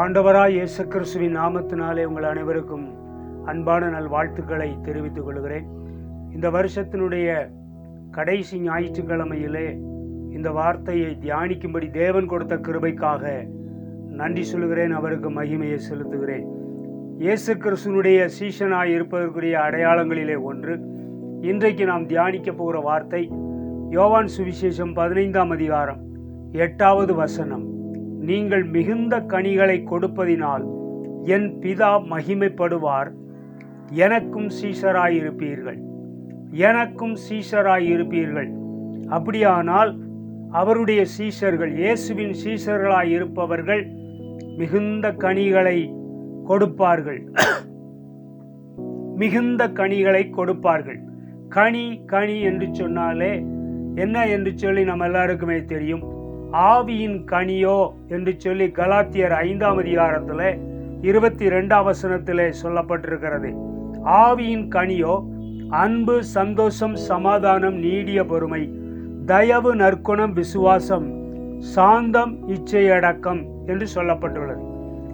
ஆண்டவராய் இயேசு கிறிஸ்துவின் நாமத்தினாலே உங்கள் அனைவருக்கும் அன்பான நல் வாழ்த்துக்களை தெரிவித்துக் கொள்கிறேன். இந்த வருஷத்தினுடைய கடைசி ஞாயிற்றுக்கிழமையிலே இந்த வார்த்தையை தியானிக்கும்படி தேவன் கொடுத்த கிருபைக்காக நன்றி சொல்கிறேன் அவருக்கு மகிமையை செலுத்துகிறேன். இயேசு கிறிஸ்துனுடைய சீசனாய் இருப்பதற்குரிய அடையாளங்களிலே ஒன்று இன்றைக்கு நாம் தியானிக்க போகிற வார்த்தை யோவான் சுவிசேஷம் பதினைந்தாம் அதிகாரம் எட்டாவது வசனம். நீங்கள் மிகுந்த கனிகளை கொடுப்பதினால் என் பிதா மகிமைப்படுவார். எனக்கும் சீஷராயிருப்பீர்கள். எனக்கும் சீஷராயிருப்பீர்கள். அப்படியானால் அவருடைய சீஷர்கள் இயேசுவின் சீஷர்களாய் இருப்பவர்கள் மிகுந்த கனிகளை கொடுப்பார்கள். மிகுந்த கனிகளை கொடுப்பார்கள். கனி கனி என்று சொன்னாலே என்ன என்று சொல்லி நம்ம எல்லாருக்குமே தெரியும். ஆவியின் கனியோ என்று சொல்லி கலாத்தியர் ஐந்தாம் அதிகாரத்தில் இருபத்தி ரெண்டாம் வசனத்திலே சொல்லப்பட்டிருக்கிறது. ஆவியின் கனியோ அன்பு சந்தோஷம் சமாதானம் நீடிய பொறுமை தயவு நற்குணம் விசுவாசம் சாந்தம் இச்சையடக்கம் என்று சொல்லப்பட்டுள்ளது.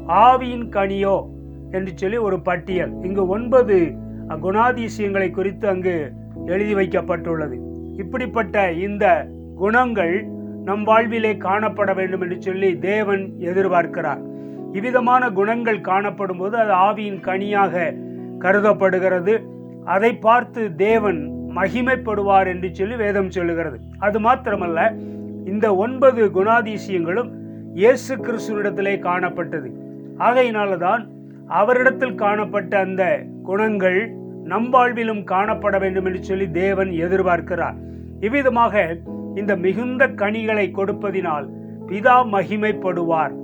ஆவியின் கனியோ என்று சொல்லி ஒரு பட்டியல். இங்கு ஒன்பது குணாதிசயங்களை குறித்து அங்கு எழுதி வைக்கப்பட்டுள்ளது. இப்படிப்பட்ட இந்த குணங்கள் நம் வாழ்விலே காணப்பட வேண்டும் என்று சொல்லி தேவன் எதிர்பார்க்கிறார். இவ்விதமான குணங்கள் காணப்படும் போது அது ஆவியின் கனியாக கருதப்படுகிறது. அதை பார்த்து தேவன் மகிமைப்படுவார் என்று சொல்லி வேதம் சொல்லுகிறது. அது மாத்திரமல்ல இந்த ஒன்பது குணாதிசயங்களும் இயேசு கிறிஸ்துவிடத்திலே காணப்பட்டது. ஆகையினால தான் அவரிடத்தில் காணப்பட்ட அந்த குணங்கள் நம் வாழ்விலும் காணப்பட வேண்டும் என்று சொல்லி தேவன் எதிர்பார்க்கிறார். இவ்விதமாக இந்த மிகுந்த கனிகளை கொடுப்பதினால் பிதா மகிமைப்படுவார்.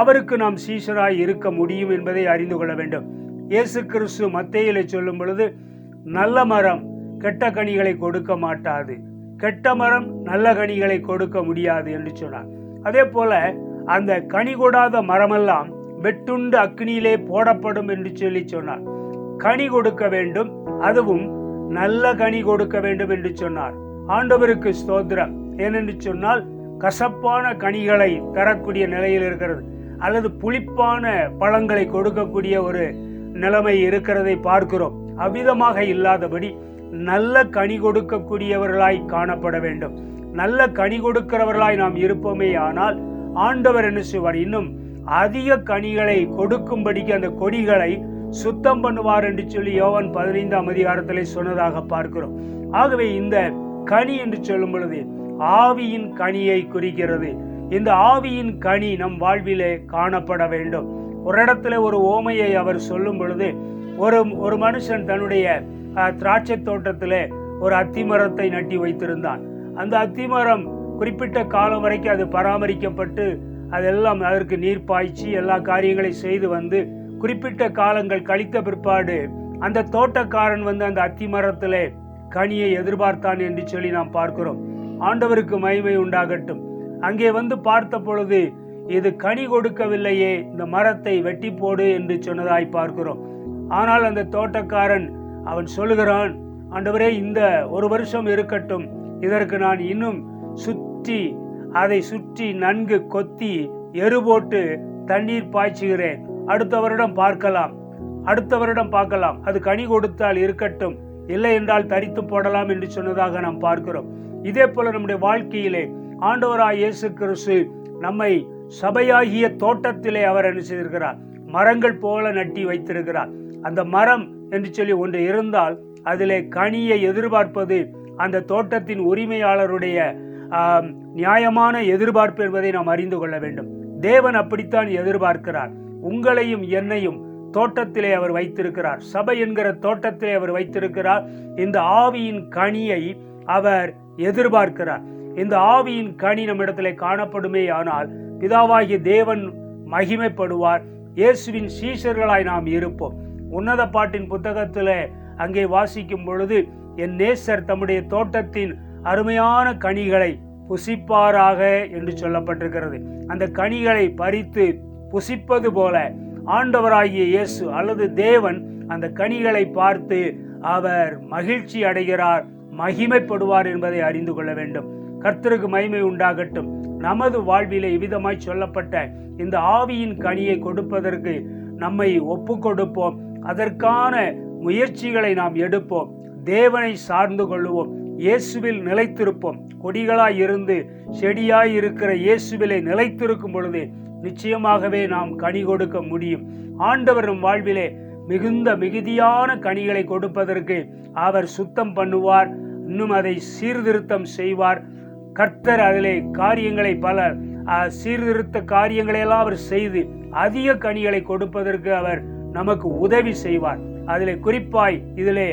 அவருக்கு நாம் சீசராய் இருக்க முடியும் என்பதை அறிந்து கொள்ள வேண்டும். இயேசு கிறிஸ்து மத்தையிலே சொல்லும் பொழுது நல்ல மரம் கெட்ட கனிகளை கொடுக்க மாட்டாது. கெட்ட மரம் நல்ல கனிகளை கொடுக்க முடியாது என்று சொன்னார். அதே போல அந்த கனி கொடாத மரமெல்லாம் வெட்டுண்டு அக்னியிலே போடப்படும் என்று சொல்லி சொன்னார். கனி கொடுக்க வேண்டும் அதுவும் நல்ல கனி கொடுக்க வேண்டும் என்று சொன்னார். ஆண்டவருக்கு ஸ்தோத்திரம். ஏனென்று சொன்னால் கசப்பான கனிகளை தரக்கூடிய நிலையில் இருக்கிறது. அல்லது புளிப்பான பழங்களை கொடுக்கக்கூடிய ஒரு நிலைமை இருக்கிறதை பார்க்கிறோம். அவ்விதமாக இல்லாதபடி நல்ல கனி கொடுக்கக்கூடியவர்களாய் காணப்பட வேண்டும். நல்ல கனி கொடுக்கிறவர்களாய் நாம் இருப்போமே ஆனால் ஆண்டவர் என்ன செய்வார்? இன்னும் அதிக கனிகளை கொடுக்கும்படிக்கு அந்த கொடிகளை சுத்தம் பண்ணுவார் என்று சொல்லி யோவன் பதினைந்தாம் அதிகாரத்திலே சொன்னதாக பார்க்கிறோம். ஆகவே இந்த கனி என்று சொல்லும் பொழுது ஆவியின் கனியை குறிக்கிறது. இந்த ஆவியின் கனி நம் வாழ்விலே காணப்பட வேண்டும். ஒரு இடத்துல ஒரு ஓமையை அவர் சொல்லும் பொழுது ஒரு ஒரு மனுஷன் தன்னுடைய திராட்சை தோட்டத்தில் ஒரு அத்திமரத்தை நட்டி வைத்திருந்தான். அந்த அத்திமரம் குறிப்பிட்ட காலம் வரைக்கும் அது பராமரிக்கப்பட்டு அதெல்லாம் அதற்கு நீர் பாய்ச்சி எல்லா காரியங்களையும் செய்து வந்து குறிப்பிட்ட காலங்கள் கழித்த பிற்பாடு அந்த தோட்டக்காரன் வந்து அந்த அத்திமரத்திலே கனியை எதிர்பார்த்தான் என்று சொல்லி நாம் பார்க்கிறோம். ஆண்டவருக்கு மகிமை உண்டாகட்டும். அங்கே வந்து பார்த்த பொழுது இது கனி கொடுக்கவில்லையே இந்த மரத்தை வெட்டி போடு என்று சொன்னதாய் பார்க்கிறோம். ஆனால் அந்த தோட்டக்காரன் அவன் சொல்லுகிறான் ஆண்டவரே இந்த ஒரு வருஷம் இருக்கட்டும். இதற்கு நான் இன்னும் சுற்றி அதை சுற்றி நன்கு கொத்தி எரு போட்டு தண்ணீர் பாய்ச்சுகிறேன். அடுத்த வருடம் பார்க்கலாம். அடுத்த வருடம் பார்க்கலாம். அது கனி கொடுத்தால் இருக்கட்டும். இல்லை என்றால் தரித்து போடலாம் என்று சொன்னதாக நாம் பார்க்கிறோம். இதே போல நம்முடைய வாழ்க்கையிலே ஆண்டவராய் இயேசு கிறிஸ்து நம்மை சபையாகிய தோட்டத்திலே அவர் என்ன செய்திருக்கிறார்? மரங்கள் போல நட்டி வைத்திருக்கிறார். அந்த மரம் என்று சொல்லி ஒன்று இருந்தால் அதிலே கனியை எதிர்பார்ப்பது அந்த தோட்டத்தின் உரிமையாளருடைய நியாயமான எதிர்பார்ப்பு என்பதை நாம் அறிந்து கொள்ள வேண்டும். தேவன் அப்படித்தான் எதிர்பார்க்கிறார். உங்களையும் என்னையும் தோட்டத்திலே அவர் வைத்திருக்கிறார். சபை என்கிற தோட்டத்திலே அவர் வைத்திருக்கிறார். இந்த ஆவியின் கனியை அவர் எதிர்பார்க்கிறார். இந்த ஆவியின் கனி நம்மிடத்திலே காணப்படுமே ஆனால் பிதாவாகிய தேவன் மகிமைப்படுவார். இயேசுவின் சீஷர்களாய் நாம் இருப்போம். உன்னத பாட்டின் புத்தகத்தில் அங்கே வாசிக்கும் பொழுது என் நேசர் தம்முடைய தோட்டத்தின் அருமையான கனிகளை புசிப்பாராக என்று சொல்லப்பட்டிருக்கிறது. அந்த கனிகளை பறித்து புசிப்பது போல ஆண்டவராகிய இயேசு அல்லது தேவன் அந்த கனிகளை பார்த்து அவர் மகிழ்ச்சி அடைகிறார் மகிமைப்படுவார் என்பதை அறிந்து கொள்ள வேண்டும். கர்த்தருக்கு மகிமை உண்டாகட்டும். நமது வாழ்விலே இவ்விதமாய் சொல்லப்பட்ட இந்த ஆவியின் கனியை கொடுப்பதற்கு நம்மை ஒப்பு கொடுப்போம் அதற்கான முயற்சிகளை நாம் எடுப்போம். தேவனை சார்ந்து கொள்ளுவோம். இயேசுவில் நிலைத்திருப்போம். கொடிகளாய் இருந்து செடியாய் இருக்கிற இயேசுவிலே நிலைத்திருக்கும் பொழுது நிச்சயமாகவே நாம் கனி கொடுக்க முடியும். ஆண்டவர் நம் வாழ்விலே மிகுந்த மிகுதியான கனிகளை கொடுப்பதற்கு அவர் சுத்தம் பண்ணுவார் இன்னும் அதை சீர்திருத்தம் செய்வார். கர்த்தர் அதிலே காரியங்களை பல சீர்திருத்த காரியங்களை எல்லாம் அவர் செய்து அதிக கனிகளை கொடுப்பதற்கு அவர் நமக்கு உதவி செய்வார். அதிலே குறிப்பாய் இதிலே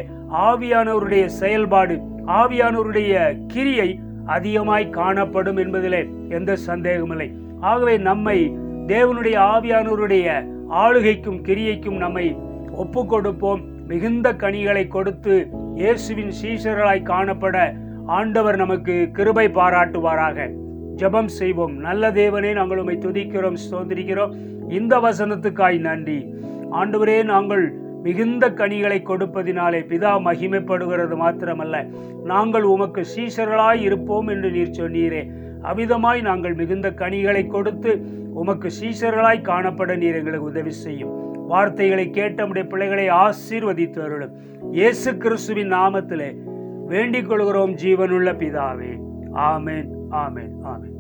ஆவியானவருடைய செயல்பாடு ஆவியானவருடைய கிரியை அதிகமாய் காணப்படும் என்பதிலே எந்த சந்தேகமில்லை ஆகவே நம்மை தேவனுடைய ஆவியானவருடைய ஆளுகைக்கும் கிரியைக்கும் நம்மை ஒப்பு கொடுப்போம் மிகுந்த கனிகளை கொடுத்து இயேசுவின் சீசர்களாய் காணப்பட ஆண்டவர் நமக்கு கிருபை பாராட்டுவாராக. ஜெபம் செய்வோம். நல்ல தேவனே நாங்கள் உம்மை துதிக்கிறோம் சோதரிக்கிறோம் இந்த வசனத்துக்காய் நன்றி. ஆண்டவரே நாங்கள் மிகுந்த கனிகளை கொடுப்பதினாலே பிதா மகிமைப்படுகிறது மாத்திரமல்ல. நாங்கள் உமக்கு சீசர்களாய் இருப்போம் என்று நீர் சொன்னீரே. அவிதமாய் நாங்கள் மிகுந்த கனிகளை கொடுத்து உமக்கு சீஷர்களாய் காணப்பட நீர் எங்களுக்கு உதவி செய்யும். வார்த்தைகளை கேட்ட நம்முடைய பிள்ளைகளை ஆசீர்வதித்து அருளும். இயேசு கிறிஸ்துவின் நாமத்திலே வேண்டிக் கொள்கிறோம் ஜீவனுள்ள பிதாவே. ஆமேன் ஆமேன் ஆமேன்.